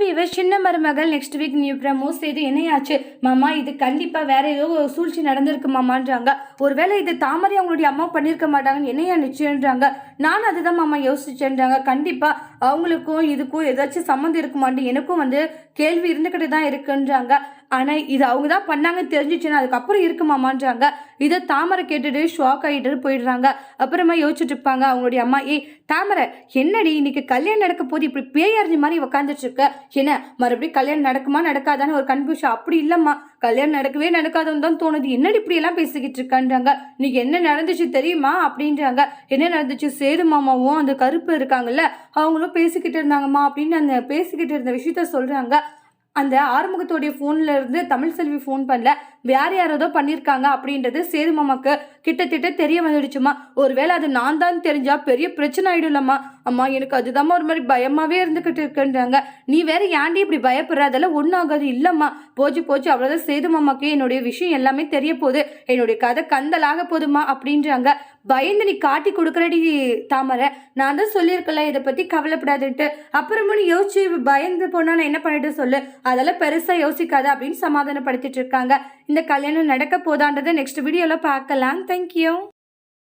Viewer சின்ன மருமகள். Next week new promo இது என்னையாச்சு? மாமா இது கண்டிப்பாக வேற ஏதோ ஒரு சூழ்ச்சி நடந்திருக்கு மாமான்றாங்க. ஒருவேளை இது தாமரை அவங்களுடைய அம்மா பண்ணியிருக்க மாட்டாங்கன்னு என்னையா நிச்சயன்றாங்க நான் அதுதான் மாமா யோசிச்சேன்றாங்க. கண்டிப்பாக அவங்களுக்கும் இதுக்கும் ஏதாச்சும் சம்மந்தம் இருக்குமான்ட்டு எனக்கும் வந்து கேள்வி இருந்துக்கிட்டு தான் இருக்குன்றாங்க. ஆனால் இது அவங்க தான் பண்ணாங்கன்னு தெரிஞ்சிச்சுன்னா அதுக்கப்புறம் இருக்குமாமான்றாங்க. இதை தாமரை கேட்டுட்டு ஷாக் ஆகிட்டு போயிடுறாங்க. அப்புறமா யோசிச்சுட்டு இருப்பாங்க அவங்களுடைய அம்மா ஏய் தாமரை என்னடி இன்னைக்கு கல்யாணம் நடக்க போது இப்படி பேயறிஞ்ச மாதிரி உக்காந்துட்டு இருக்க. என்ன மறுபடியும் கல்யாணம் நடக்குமா நடக்காதான்னு ஒரு கன்ஃபியூஷன் அப்படி இல்லைம்மா கல்யாணம் நடக்கவே நடக்காதுன்னு தான் தோணுது. என்னடி இப்படி எல்லாம் பேசிக்கிட்டு இருக்கான்றாங்க? இன்னைக்கு என்ன நடந்துச்சு தெரியுமா? அப்படின்றாங்க. என்ன நடந்துச்சு? சேது மாமாவும் அந்த கருப்பு இருக்காங்கல்ல அவங்களும் பேசிக்கிட்டு இருந்தாங்கம்மா அப்படின்னு அந்த பேசிக்கிட்டு இருந்த விஷயத்த சொல்கிறாங்க அந்த ஆறுமுகத்தோடைய ஃபோனில் இருந்து தமிழ் செல்வி ஃபோன் பண்ணல. வேற யாரோ பண்ணியிருக்காங்க அப்படின்றது சேது மாமாக்கு கிட்டத்தட்ட தெரிய வந்துடுச்சுமா ஒருவேளை அது நான் தான் தெரிஞ்சா பெரிய பிரச்சனை ஆயிடும்லம்மா. அம்மா எனக்கு அதுதாம்மா ஒரு மாதிரி பயமாவே இருந்துக்கிட்டு இருக்குன்றாங்க. நீ வேற ஏன்டி இப்படி பயப்படுற? அதெல்லாம் ஒன்றும் ஆகாது. இல்லைம்மா. போச்சு போச்சு. அவ்வளோதான் சேது மாமாக்கு என்னுடைய விஷயம் எல்லாமே தெரிய போகுது. என்னுடைய கதை கந்தலாக போதுமா அப்படின்றாங்க. பயந்து நீ காட்டி கொடுக்குறடி தாமரை. நான் தான் சொல்லியிருக்கல இதை பற்றி கவலைப்படாதுன்ட்டு. அப்புறமா நீ யோசிச்சு பயந்து போனால் நான் என்ன பண்ணிட்டு சொல்லு? அதெல்லாம் பெருசாக யோசிக்காத அப்படின்னு சமாதானப்படுத்திட்டு இருக்காங்க. இந்த கல்யாணம் நடக்க போதான்றதை நெக்ஸ்ட் வீடியோவில் பார்க்கலாம். தேங்க்யூ